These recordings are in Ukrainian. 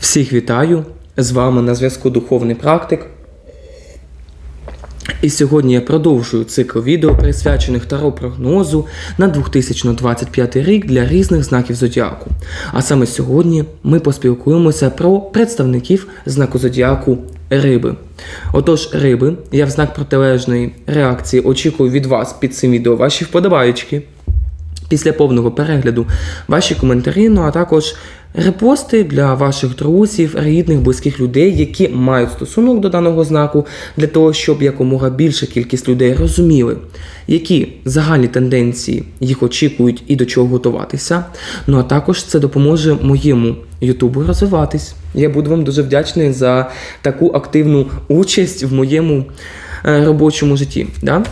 Всіх вітаю! З вами на зв'язку Духовний Практик. І сьогодні я продовжую цикл відео, присвячених таро прогнозу на 2025 рік для різних знаків зодіаку. А саме сьогодні ми поспілкуємося про представників знаку зодіаку риби. Отож, риби, я в знак протилежної реакції очікую від вас під цим відео ваші вподобаючки після повного перегляду ваші коментарі, ну а також репости для ваших друзів, рідних, близьких людей, які мають стосунок до даного знаку, для того, щоб якомога більша кількість людей розуміли, які загальні тенденції їх очікують і до чого готуватися. Ну а також це допоможе моєму Ютубу розвиватись. Я буду вам дуже вдячний за таку активну участь в моєму е, робочому житті. Да?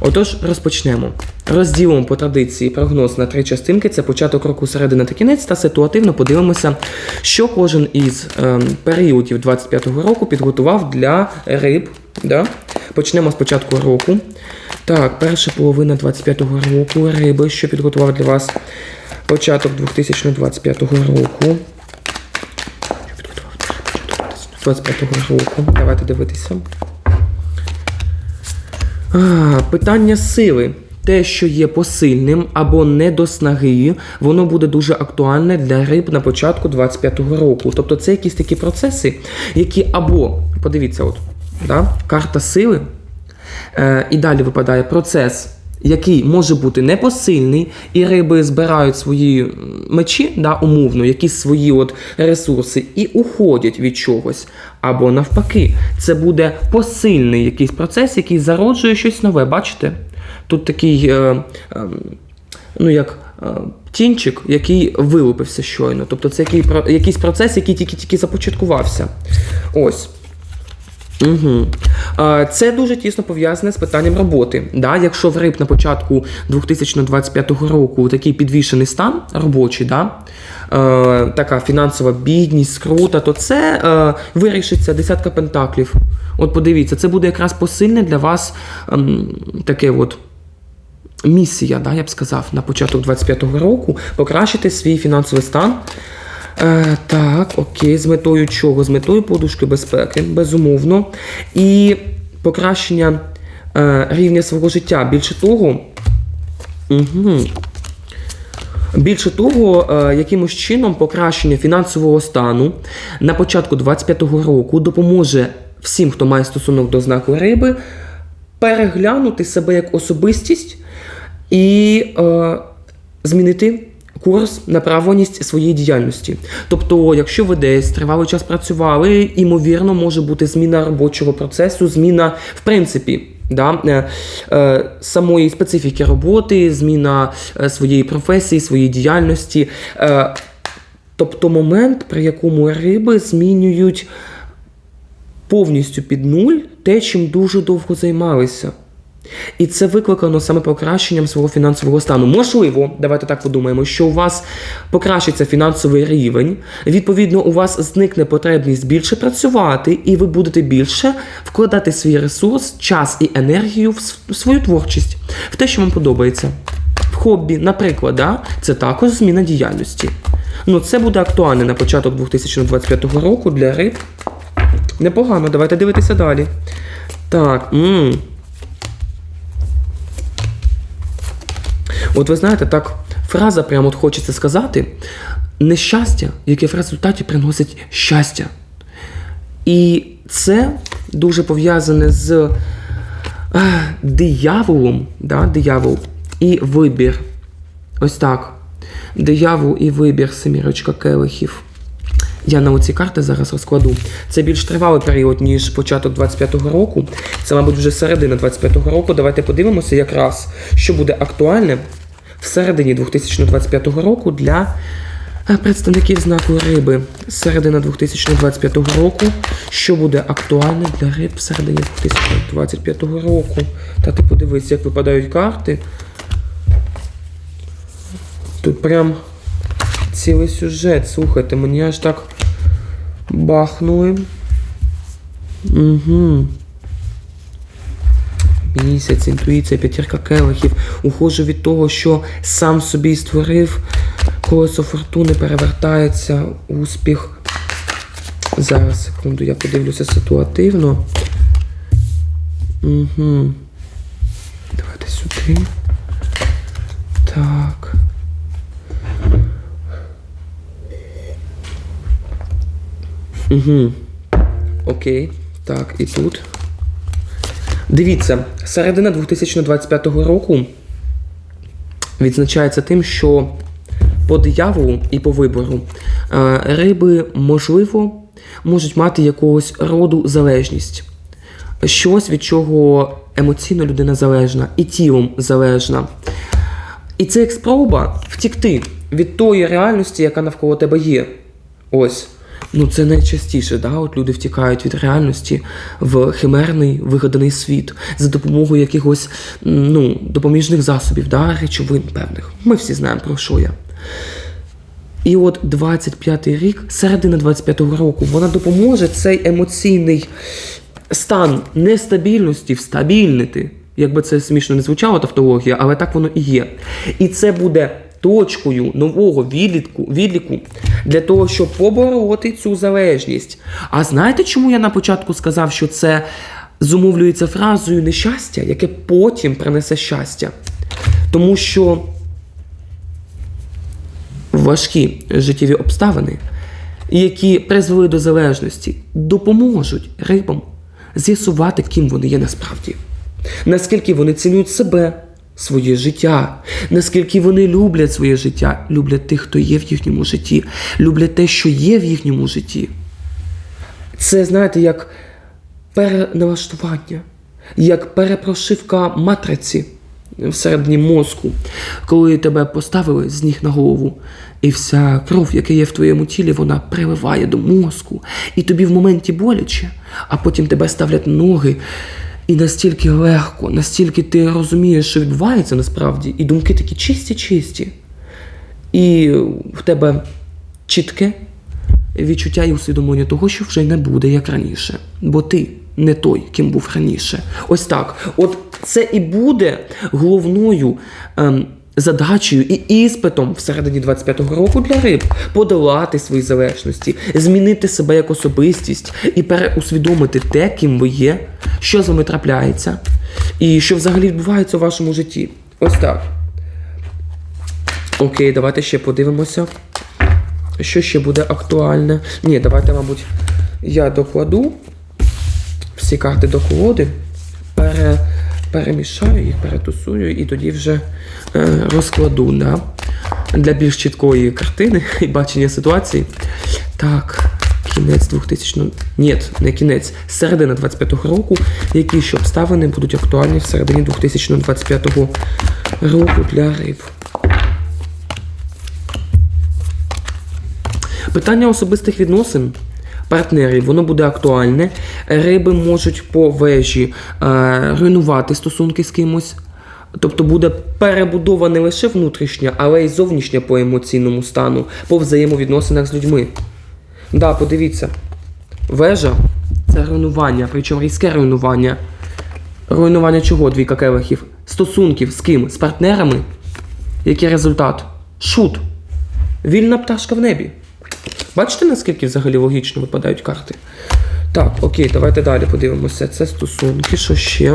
Отож, розпочнемо. Розділимо по традиції прогноз на три частинки: це початок року, середина та кінець, та ситуативно подивимося, що кожен із ем, періодів 25-го року підготував для риб. Да? Почнемо з початку року. Так, перша половина 25-го року риби, що підготував для вас початок 2025 року. Що підготував для початок 2025 року. Давайте дивитися. А, питання сили. Те, що є посильним або не до снаги, воно буде дуже актуальне для риб на початку 25-го року. Тобто це якісь такі процеси, які або, подивіться, от, да, карта сили, е, і далі випадає процес, який може бути непосильний, і риби збирають свої мечі, да, умовно, якісь свої от ресурси, і уходять від чогось. Або навпаки, це буде посильний якийсь процес, який зароджує щось нове. Бачите? Тут такий, е, е, ну як е, тінчик, який вилупився щойно. Тобто це який, якийсь процес, який тільки-тільки започаткувався. Ось. Угу. Це дуже тісно пов'язане з питанням роботи. Да? Якщо в риб на початку 2025 року такий підвішений стан робочий, да? е, така фінансова бідність, скрута, то це е, вирішиться десятка пентаклів. От подивіться, це буде якраз посильне для вас ем, таке от. Місія, да, я б сказав, на початок 25-го року покращити свій фінансовий стан. Е, так, окей, з метою чого? З метою подушки безпеки, безумовно. І покращення е, рівня свого життя. Більше того, угу. Більше того, е, якимось чином покращення фінансового стану на початку 25-го року допоможе всім, хто має стосунок до знаку риби, переглянути себе як особистість і е, змінити курс, направленість своєї діяльності. Тобто, якщо ви десь тривалий час працювали, імовірно, може бути зміна робочого процесу, зміна в принципі. Да, е, е, самої специфіки роботи, зміна е, своєї професії, своєї діяльності. Тобто момент, при якому риби змінюють повністю під нуль те, чим дуже довго займалися. І це викликано саме покращенням свого фінансового стану. Можливо, давайте так подумаємо, що у вас покращиться фінансовий рівень, відповідно, у вас зникне потребність більше працювати, і ви будете більше вкладати свій ресурс, час і енергію в свою творчість, в те, що вам подобається. В хобі, наприклад, да? це також зміна діяльності. Ну, це буде актуально на початок 2025 року для риб. Непогано, давайте дивитися далі. Так. м От ви знаєте, так фраза прямо от хочеться сказати: нещастя, яке в результаті приносить щастя. І це дуже пов'язане з е, дияволом, да, диявол і вибір. Ось так. Диявол і вибір, семірочка келихів. Я на оці карти зараз розкладу. Це більш тривалий період, ніж початок 25-го року. Це, мабуть, вже середина 25-го року. Давайте подивимося якраз, що буде актуальне в середині 2025 року для е, представників знаку риби. Середина 2025 року. Що буде актуальне для риб в середині 2025 року? Та ти подивись, як випадають карти. Тут прям цілий сюжет. Слухайте, мені аж так бахнули. Угу. Місяць, інтуїція, п'ятірка келихів. Ухожу від того, що сам собі створив. Колесо фортуни перевертається, успіх. Зараз, секунду, я подивлюся ситуативно. Угу. Давайте сюди. Так. Угу. Окей. Так, і тут. Дивіться, середина 2025 року відзначається тим, що по дияволу і по вибору е, риби, можливо, можуть мати якогось роду залежність. Щось, від чого емоційно людина залежна, і тілом залежна. І це як спроба втікти від тої реальності, яка навколо тебе є. Ось. Ну, це найчастіше, да? От люди втікають від реальності в химерний вигаданий світ за допомогою якихось ну, допоміжних засобів, да? речовин певних. Ми всі знаємо, про що я. І от 25-й рік, середина 25-го року, вона допоможе цей емоційний стан нестабільності встабільнити. Якби це смішно не звучало тавтологія, але так воно і є. І це буде точкою нового відліку, відліку для того, щоб побороти цю залежність. А знаєте, чому я на початку сказав, що це зумовлюється фразою нещастя, яке потім принесе щастя? Тому що важкі життєві обставини, які призвели до залежності, допоможуть рибам з'ясувати, ким вони є насправді, наскільки вони цінують себе, своє життя, наскільки вони люблять своє життя, люблять тих, хто є в їхньому житті, люблять те, що є в їхньому житті. Це, знаєте, як переналаштування, як перепрошивка матриці всередині мозку, коли тебе поставили з ніг на голову, і вся кров, яка є в твоєму тілі, вона приливає до мозку, і тобі в моменті боляче, а потім тебе ставлять ноги. І настільки легко, настільки ти розумієш, що відбувається насправді, і думки такі чисті-чисті. І в тебе чітке відчуття і усвідомлення того, що вже не буде як раніше. Бо ти не той, ким був раніше. Ось так. От це і буде головною ем, задачею і іспитом всередині 25-го року для риб подолати свої залежності, змінити себе як особистість і переусвідомити те, ким ви є, що з вами трапляється, і що взагалі відбувається у вашому житті. Ось так. Окей, давайте ще подивимося. Що ще буде актуальне? Ні, давайте, мабуть, я докладу всі карти до колоди, пере, перемішаю їх, перетусую і тоді вже е, розкладу да? для більш чіткої картини і бачення ситуації. Так, кінець 2000 Ні, не кінець, середина 25-го року, які ж обставини будуть актуальні в середині 2025 року для риб. Питання особистих відносин партнерів, воно буде актуальне. Риби можуть по вежі е, руйнувати стосунки з кимось. Тобто буде перебудова не лише внутрішня, але й зовнішня по емоційному стану, по взаємовідносинах з людьми. Да, подивіться, вежа це руйнування, причому різке руйнування. Руйнування чого двійка келихів? Стосунків з ким? З партнерами? Який результат? Шут. Вільна пташка в небі. Бачите, наскільки взагалі логічно випадають карти? Так, окей, давайте далі подивимося. Це стосунки, що ще.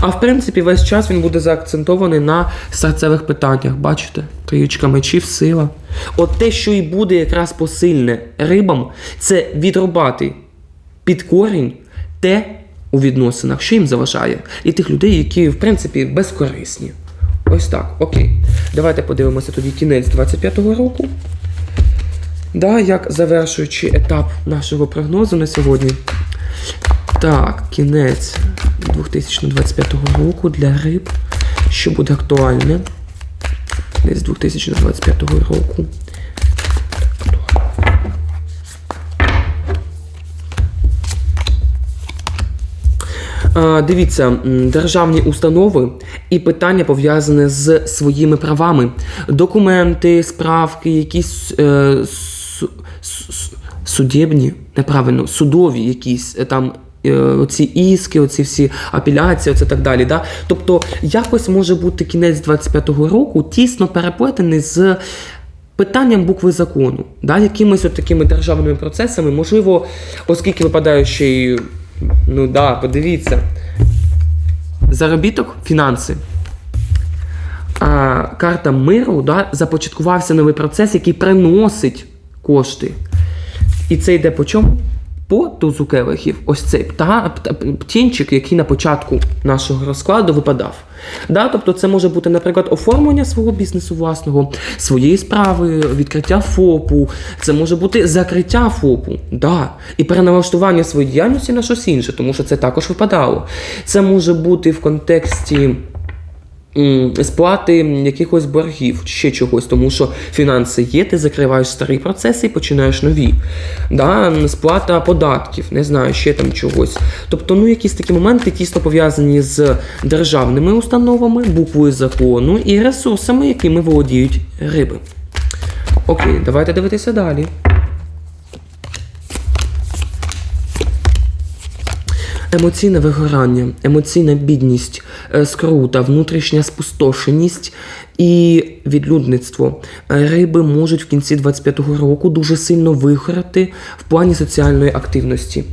А в принципі, весь час він буде заакцентований на серцевих питаннях. Бачите? Трієчка мечів, сила. От те, що і буде якраз посильне рибам, це відрубати під корінь те у відносинах, що їм заважає, і тих людей, які, в принципі, безкорисні. Ось так, окей. Давайте подивимося тоді кінець 25-го року. Да, як завершуючи етап нашого прогнозу на сьогодні. Так, кінець 2025 року для риб. Що буде актуальне? Кінець 2025 року. Дивіться, державні установи і питання пов'язане з своїми правами. Документи, справки, якісь е, су- су- судебні, неправильно, судові якісь е, там. е, Оці іски, оці всі апеляції, оце так далі. Да? Тобто, якось може бути кінець 25-го року тісно переплетений з питанням букви закону, да, якимись от такими державними процесами, можливо, оскільки випадає ще й, ну да, подивіться, заробіток, фінанси. А, карта миру, да, започаткувався новий процес, який приносить кошти. І це йде по чому? По тузу келихів. Ось цей птінчик, який на початку нашого розкладу випадав. Да, тобто це може бути, наприклад, оформлення свого бізнесу власного, своєї справи, відкриття ФОПу, це може бути закриття ФОПу, да, і переналаштування своєї діяльності на щось інше, тому що це також випадало. Це може бути в контексті сплати якихось боргів, ще чогось, тому що фінанси є, ти закриваєш старі процеси і починаєш нові. Да? Сплата податків, не знаю, ще там чогось. Тобто, ну, якісь такі моменти тісно пов'язані з державними установами, буквою закону і ресурсами, якими володіють риби. Окей, давайте дивитися далі. Емоційне вигорання, емоційна бідність, е, скрута, внутрішня спустошеність і відлюдництво. Е, Риби можуть в кінці 25-го року дуже сильно вигорати в плані соціальної активності.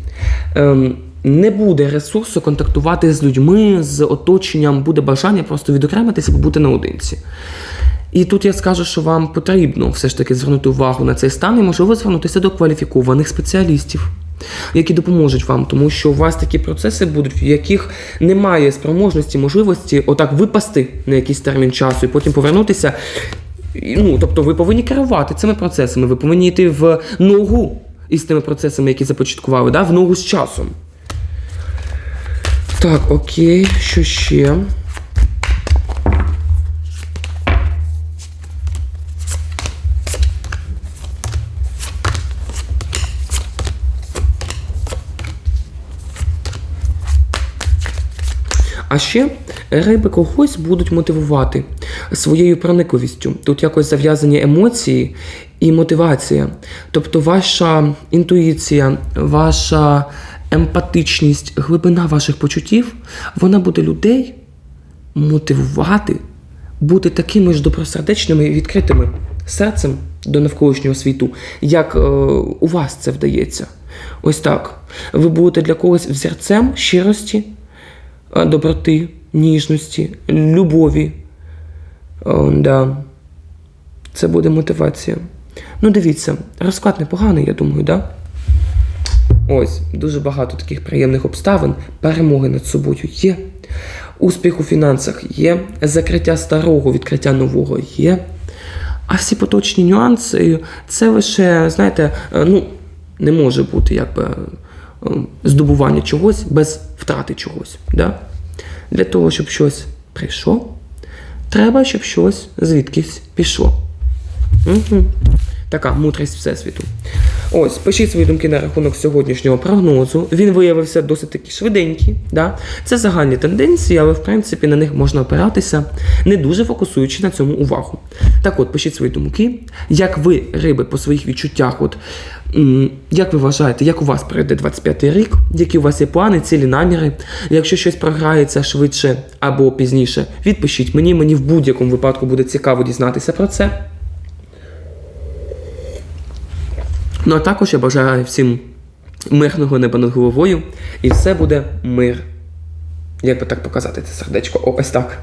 Ем, Не буде ресурсу контактувати з людьми, з оточенням, буде бажання просто відокремитися, побути наодинці. І тут я скажу, що вам потрібно все ж таки звернути увагу на цей стан і можливо звернутися до кваліфікованих спеціалістів, які допоможуть вам, тому що у вас такі процеси будуть, в яких немає спроможності, можливості отак випасти на якийсь термін часу і потім повернутися. Ну, тобто ви повинні керувати цими процесами, ви повинні йти в ногу із тими процесами, які започаткували, да? в ногу з часом. Так, окей, що ще? А ще риби когось будуть мотивувати своєю проникливістю. Тут якось зав'язані емоції і мотивація. Тобто ваша інтуїція, ваша емпатичність, глибина ваших почуттів, вона буде людей мотивувати бути такими ж добросердечними і відкритими серцем до навколишнього світу, як е, у вас це вдається. Ось так. Ви будете для когось взірцем щирості, доброти, ніжності, любові. Да. Це буде мотивація. Ну, дивіться, розклад непоганий, я думаю, да? Ось, дуже багато таких приємних обставин, перемоги над собою є. Успіх у фінансах є, закриття старого, відкриття нового є. А всі поточні нюанси це лише, знаєте, е, ну, не може бути якби здобування чогось без втрати чогось. Да? Для того, щоб щось прийшло, треба, щоб щось звідкись пішло. Угу. Така мудрість Всесвіту. Ось, пишіть свої думки на рахунок сьогоднішнього прогнозу. Він виявився досить таки швиденький. Да? Це загальні тенденції, але в принципі на них можна опиратися, не дуже фокусуючи на цьому увагу. Так от, пишіть свої думки. Як ви, риби, по своїх відчуттях, от, як ви вважаєте, як у вас пройде 25-й рік, які у вас є плани, цілі наміри? Якщо щось програється швидше або пізніше, відпишіть мені, мені в будь-якому випадку буде цікаво дізнатися про це. Ну а також я бажаю всім мирного неба над головою, і все буде мир. Як би так показати це сердечко? Ось так.